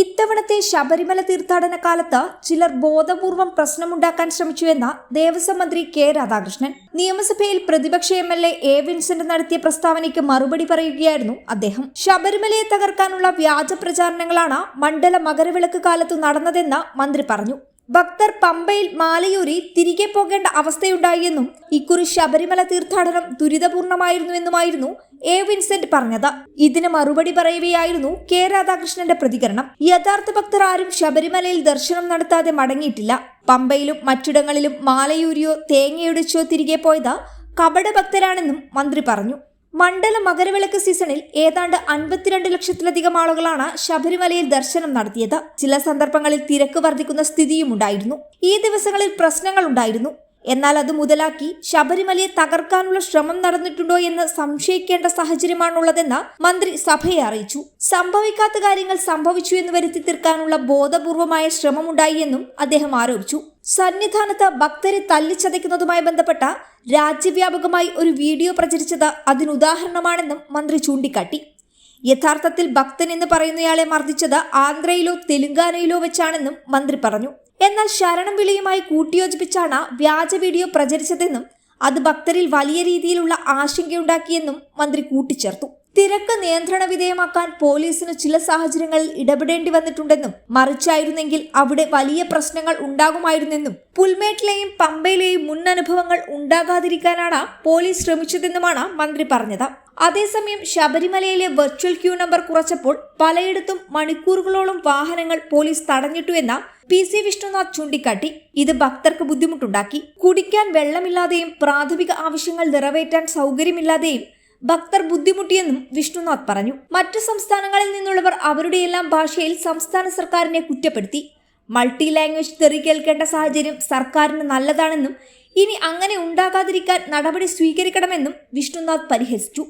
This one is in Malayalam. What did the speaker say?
ഇത്തവണത്തെ ശബരിമല തീർത്ഥാടന കാലത്ത് ചിലർ ബോധപൂർവം പ്രശ്നമുണ്ടാക്കാൻ ശ്രമിച്ചുവെന്ന ദേവസ്വം മന്ത്രി കെ രാധാകൃഷ്ണൻ. നിയമസഭയിൽ പ്രതിപക്ഷ എം എൽ എ വിൻസെന്റ് നടത്തിയ പ്രസ്താവനയ്ക്ക് മറുപടി പറയുകയായിരുന്നു അദ്ദേഹം. ശബരിമലയെ തകർക്കാനുള്ള വ്യാജ പ്രചാരണങ്ങളാണ് മണ്ഡല മകരവിളക്ക് കാലത്തു നടന്നതെന്ന് മന്ത്രി പറഞ്ഞു. ഭക്തർ പമ്പയിൽ മാലയൂരി തിരികെ പോകേണ്ട അവസ്ഥയുണ്ടായെന്നും ഇക്കുറി ശബരിമല തീർത്ഥാടനം ദുരിതപൂർണമായിരുന്നുവെന്നുമായിരുന്നു എ വിൻസെന്റ് പറഞ്ഞത്. ഇതിന് മറുപടി പറയുകയായിരുന്നു കെ രാധാകൃഷ്ണന്റെ പ്രതികരണം. യഥാർത്ഥ ഭക്തർ ആരും ശബരിമലയിൽ ദർശനം നടത്താതെ മടങ്ങിയിട്ടില്ല. പമ്പയിലും മറ്റിടങ്ങളിലും മാലയൂരിയോ തേങ്ങയൊടിച്ചോ തിരികെ പോയത് കപട ഭക്തരാണെന്നും മന്ത്രി പറഞ്ഞു. മണ്ഡല മകരവിളക്ക് സീസണിൽ ഏതാണ്ട് അൻപത്തിരണ്ട് ലക്ഷത്തിലധികം ആളുകളാണ് ശബരിമലയിൽ ദർശനം നടത്തിയത്. ചില സന്ദർഭങ്ങളിൽ തിരക്ക് വർദ്ധിക്കുന്ന സ്ഥിതിയുമുണ്ടായിരുന്നു ഈ ദിവസങ്ങളിൽ പ്രശ്നങ്ങൾ ഉണ്ടായിരുന്നു. എന്നാൽ അത് മുതലാക്കി ശബരിമലയെ തകർക്കാനുള്ള ശ്രമം നടന്നിട്ടുണ്ടോ എന്ന് സംശയിക്കേണ്ട സാഹചര്യമാണുള്ളതെന്ന് മന്ത്രി സഭയെ അറിയിച്ചു. സംഭവിക്കാത്ത കാര്യങ്ങൾ സംഭവിച്ചു എന്ന് വരുത്തി തീർക്കാനുള്ള ബോധപൂർവമായ ശ്രമമുണ്ടായി എന്നും അദ്ദേഹം ആരോപിച്ചു. സന്നിധാനത്ത് ഭക്തരെ തല്ലിച്ചതയ്ക്കുന്നതുമായി ബന്ധപ്പെട്ട രാജ്യവ്യാപകമായി ഒരു വീഡിയോ പ്രചരിച്ചത് അതിനുദാഹരണമാണെന്നും മന്ത്രി ചൂണ്ടിക്കാട്ടി. യഥാർത്ഥത്തിൽ ഭക്തൻ എന്ന് പറയുന്നയാളെ മർദ്ദിച്ചത് ആന്ധ്രയിലോ തെലുങ്കാനയിലോ വെച്ചാണെന്നും മന്ത്രി പറഞ്ഞു. എന്നാൽ ശരണം വിളിയുമായി കൂട്ടിയോജിപ്പിച്ചാണ് വ്യാജ വീഡിയോ പ്രചരിച്ചതെന്നും അത് ഭക്തരിൽ വലിയ രീതിയിലുള്ള ആശങ്കയുണ്ടാക്കിയെന്നും മന്ത്രി കൂട്ടിച്ചേർത്തു. തിരക്ക് നിയന്ത്രണ വിധേയമാക്കാൻ പോലീസിന് ചില സാഹചര്യങ്ങളിൽ ഇടപെടേണ്ടി വന്നിട്ടുണ്ടെന്നും മറിച്ചായിരുന്നെങ്കിൽ അവിടെ വലിയ പ്രശ്നങ്ങൾ ഉണ്ടാകുമായിരുന്നെന്നും പുൽമേട്ടിലെയും പമ്പയിലെയും മുൻ അനുഭവങ്ങൾ ഉണ്ടാകാതിരിക്കാനാണ് പോലീസ് ശ്രമിച്ചതെന്നുമാണ് മന്ത്രി പറഞ്ഞത്. അതേസമയം ശബരിമലയിലെ വെർച്വൽ ക്യൂ നമ്പർ കുറച്ചപ്പോൾ പലയിടത്തും മണിക്കൂറുകളോളം വാഹനങ്ങൾ പോലീസ് തടഞ്ഞിട്ടു എന്ന പി സി വിഷ്ണുനാഥ് ചൂണ്ടിക്കാട്ടി ഇത് ഭക്തർക്ക് ബുദ്ധിമുട്ടുണ്ടാക്കി. കുടിക്കാൻ വെള്ളമില്ലാതെയും പ്രാഥമിക ആവശ്യങ്ങൾ നിറവേറ്റാൻ സൗകര്യമില്ലാതെയും ഭക്തർ ബുദ്ധിമുട്ടിയെന്നും വിഷ്ണുനാഥ് പറഞ്ഞു. മറ്റു സംസ്ഥാനങ്ങളിൽ നിന്നുള്ളവർ അവരുടെയെല്ലാം ഭാഷയിൽ സംസ്ഥാന സർക്കാരിനെ കുറ്റപ്പെടുത്തി. മൾട്ടി ലാംഗ്വേജ് തെറി കേൾക്കേണ്ട സാഹചര്യം സർക്കാരിന് നല്ലതാണെന്നും ഇനി അങ്ങനെ ഉണ്ടാകാതിരിക്കാൻ നടപടി സ്വീകരിക്കണമെന്നും വിഷ്ണുനാഥ് പരിഹസിച്ചു.